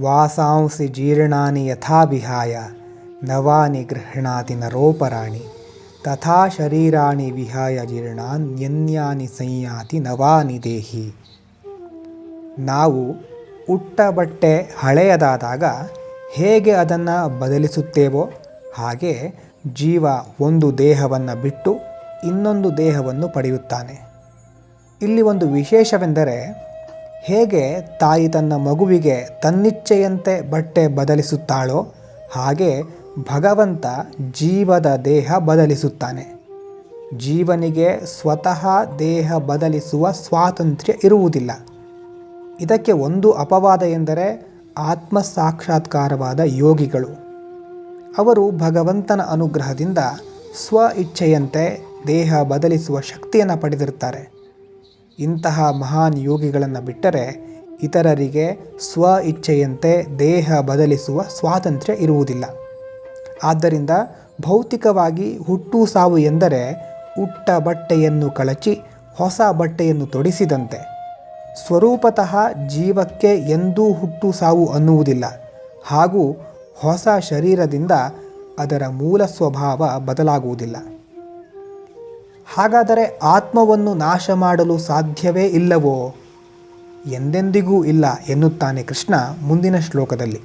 ವಾಸಾಂಸಿ ಜೀರ್ಣಾನಿ ಯಥಾ ವಿಹಾಯ, ನವಾನಿ ಗೃಹಣಾತಿ ನರೋಪರಾಣಿ, ತಥಾ ಶರೀರಾಣಿ ವಿಹಾಯ ಜೀರ್ಣಾನ್ಯನ್ಯಾನಿ ಸಂಯಾತಿ ನವಾನಿ ದೇಹಿ. ನಾವು ಉಟ್ಟ ಬಟ್ಟೆ ಹಳೆಯದಾದಾಗ ಹೇಗೆ ಅದನ್ನು ಬದಲಿಸುತ್ತೇವೋ ಹಾಗೆ ಜೀವ ಒಂದು ದೇಹವನ್ನು ಬಿಟ್ಟು ಇನ್ನೊಂದು ದೇಹವನ್ನು ಪಡೆಯುತ್ತಾನೆ. ಇಲ್ಲಿ ಒಂದು ವಿಶೇಷವೆಂದರೆ ಹೇಗೆ ತಾಯಿ ತನ್ನ ಮಗುವಿಗೆ ತನ್ನಿಚ್ಛೆಯಂತೆ ಬಟ್ಟೆ ಬದಲಿಸುತ್ತಾಳೋ ಹಾಗೆ ಭಗವಂತ ಜೀವದ ದೇಹ ಬದಲಿಸುತ್ತಾನೆ. ಜೀವನಿಗೆ ಸ್ವತಃ ದೇಹ ಬದಲಿಸುವ ಸ್ವಾತಂತ್ರ್ಯ ಇರುವುದಿಲ್ಲ. ಇದಕ್ಕೆ ಒಂದು ಅಪವಾದ ಎಂದರೆ ಆತ್ಮ ಸಾಕ್ಷಾತ್ಕಾರವಾದ ಯೋಗಿಗಳು. ಅವರು ಭಗವಂತನ ಅನುಗ್ರಹದಿಂದ ಸ್ವ ಇಚ್ಛೆಯಂತೆ ದೇಹ ಬದಲಿಸುವ ಶಕ್ತಿಯನ್ನು ಪಡೆದಿರ್ತಾರೆ ಇಂತಹ ಮಹಾನ್ ಯೋಗಿಗಳನ್ನು ಬಿಟ್ಟರೆ ಇತರರಿಗೆ ಸ್ವ ಇಚ್ಛೆಯಂತೆ ದೇಹ ಬದಲಿಸುವ ಸ್ವಾತಂತ್ರ್ಯ ಇರುವುದಿಲ್ಲ. ಆದ್ದರಿಂದ ಭೌತಿಕವಾಗಿ ಹುಟ್ಟು ಸಾವು ಎಂದರೆ ಉಟ್ಟ ಬಟ್ಟೆಯನ್ನು ಕಳಚಿ ಹೊಸ ಬಟ್ಟೆಯನ್ನು ತೊಡಿಸಿದಂತೆ. ಸ್ವರೂಪತಃ ಜೀವಕ್ಕೆ ಎಂದೂ ಹುಟ್ಟು ಸಾವು ಅನ್ನುವುದಿಲ್ಲ. ಹಾಗೂ ಹೊಸ ಶರೀರದಿಂದ ಅದರ ಮೂಲ ಸ್ವಭಾವ ಬದಲಾಗುವುದಿಲ್ಲ. ಹಾಗಾದರೆ ಆತ್ಮವನ್ನು ನಾಶ ಮಾಡಲು ಸಾಧ್ಯವೇ ಇಲ್ಲವೋ? ಎಂದೆಂದಿಗೂ ಇಲ್ಲ ಎನ್ನುತ್ತಾನೆ ಕೃಷ್ಣ ಮುಂದಿನ ಶ್ಲೋಕದಲ್ಲಿ.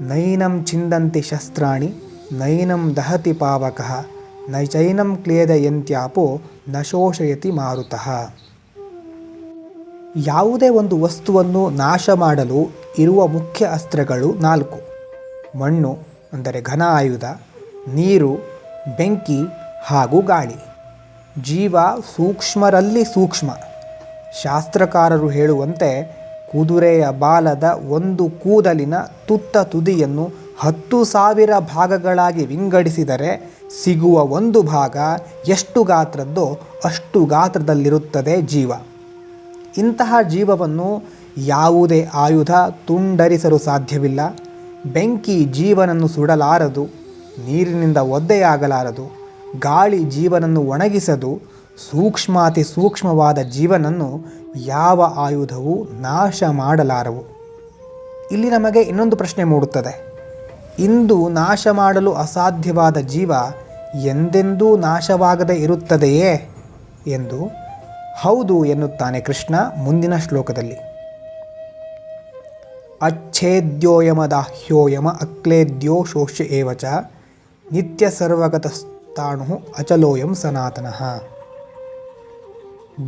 ನೈನಂ ಚಿಂದಂತಿ ಶಸ್ತ್ರಾಣಿ, ನೈನಂ ದಹತಿ ಪಾವಕಃ, ನೈಚೈನಂ ಕ್ಲೇದಯಂತ್ಯಾಪೋ ನ ಶೋಷಯತಿ ಮಾರುತಃ. ಯಾವುದೇ ಒಂದು ವಸ್ತುವನ್ನು ನಾಶ ಮಾಡಲು ಇರುವ ಮುಖ್ಯ ಅಸ್ತ್ರಗಳು ನಾಲ್ಕು. ಮಣ್ಣು, ಅಂದರೆ ಘನ ಆಯುಧ, ನೀರು, ಬೆಂಕಿ ಹಾಗೂ ಗಾಳಿ. ಜೀವ ಸೂಕ್ಷ್ಮರಲ್ಲಿ ಸೂಕ್ಷ್ಮ. ಶಾಸ್ತ್ರಕಾರರು ಹೇಳುವಂತೆ ಕುದುರೆಯ ಬಾಲದ ಒಂದು ಕೂದಲಿನ ತುತ್ತ ತುದಿಯನ್ನು ಹತ್ತು ಸಾವಿರ ಭಾಗಗಳಾಗಿ ವಿಂಗಡಿಸಿದರೆ ಸಿಗುವ ಒಂದು ಭಾಗ ಎಷ್ಟು ಗಾತ್ರದ್ದೋ ಅಷ್ಟು ಗಾತ್ರದಲ್ಲಿರುತ್ತದೆ ಜೀವ. ಇಂತಹ ಜೀವವನ್ನು ಯಾವುದೇ ಆಯುಧ ತುಂಡರಿಸಲು ಸಾಧ್ಯವಿಲ್ಲ. ಬೆಂಕಿ ಜೀವನನ್ನು ಸುಡಲಾರದು, ನೀರಿನಿಂದ ಒದ್ದೆಯಾಗಲಾರದು. ಗಾಳಿ ಜೀವನನ್ನು ಒಣಗಿಸದು, ಸೂಕ್ಷ್ಮಾತಿ ಸೂಕ್ಷ್ಮವಾದ ಜೀವನನ್ನು ಯಾವ ಆಯುಧವೂ ನಾಶ ಮಾಡಲಾರವು. ಇಲ್ಲಿ ನಮಗೆ ಇನ್ನೊಂದು ಪ್ರಶ್ನೆ ಮೂಡುತ್ತದೆ. ಇಂದು ನಾಶ ಮಾಡಲು ಅಸಾಧ್ಯವಾದ ಜೀವ ಎಂದೆಂದೂ ನಾಶವಾಗದೇ ಇರುತ್ತದೆಯೇ ಎಂದು ಹೌದು ಎನ್ನುತ್ತಾನೆ ಕೃಷ್ಣ ಮುಂದಿನ ಶ್ಲೋಕದಲ್ಲಿ. ಅಚ್ಛೇದ್ಯೋಯಮದಾಹ್ಯೋಯಮ ಅಕ್ಲೇದ್ಯೋ ಶೋಷ್ಯ ಏವಚ ನಿತ್ಯ ಸರ್ವಗತಸ್ಥಾಣು ಅಚಲೋಯಂ ಸನಾತನಃ.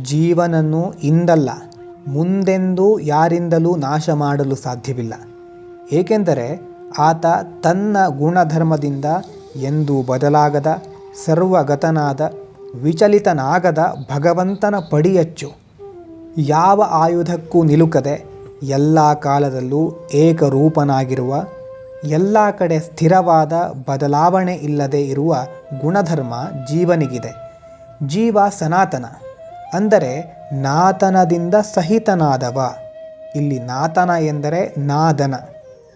ಜೀವನನ್ನು ಇಂದಲ್ಲ, ಮುಂದೆಂದೂ ಯಾರಿಂದಲೂ ನಾಶ ಮಾಡಲು ಸಾಧ್ಯವಿಲ್ಲ. ಏಕೆಂದರೆ ಆತ ತನ್ನ ಗುಣಧರ್ಮದಿಂದ ಎಂದೂ ಬದಲಾಗದ, ಸರ್ವಗತನಾದ, ವಿಚಲಿತನಾಗದ ಭಗವಂತನ ಪಡಿಯಚ್ಚು. ಯಾವ ಆಯುಧಕ್ಕೂ ನಿಲುಕದೆ ಎಲ್ಲ ಕಾಲದಲ್ಲೂ ಏಕರೂಪನಾಗಿರುವ ಎಲ್ಲ ಕಡೆ ಸ್ಥಿರವಾದ ಬದಲಾವಣೆ ಇಲ್ಲದೆ ಇರುವ ಗುಣಧರ್ಮ ಜೀವನಿಗಿದೆ. ಜೀವ ಸನಾತನ. ಅಂದರೆ ನಾತನದಿಂದ ಸಹಿತನಾದವ. ಇಲ್ಲಿ ನಾತನ ಎಂದರೆ ನಾದನ.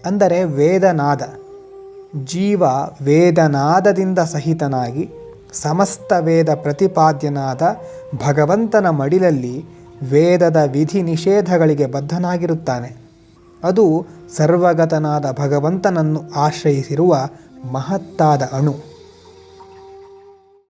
ಅಂದರೆ ವೇದನಾದ. ಜೀವ ವೇದನಾದದಿಂದ ಸಹಿತನಾಗಿ ಸಮಸ್ತ ವೇದ ಪ್ರತಿಪಾದ್ಯನಾದ ಭಗವಂತನ ಮಡಿಲಲ್ಲಿ ವೇದದ ವಿಧಿ ನಿಷೇಧಗಳಿಗೆ ಬದ್ಧನಾಗಿರುತ್ತಾನೆ. ಅದು ಸರ್ವಗತನಾದ ಭಗವಂತನನ್ನು ಆಶ್ರಯಿಸಿರುವ ಮಹತ್ತಾದ ಅಣು.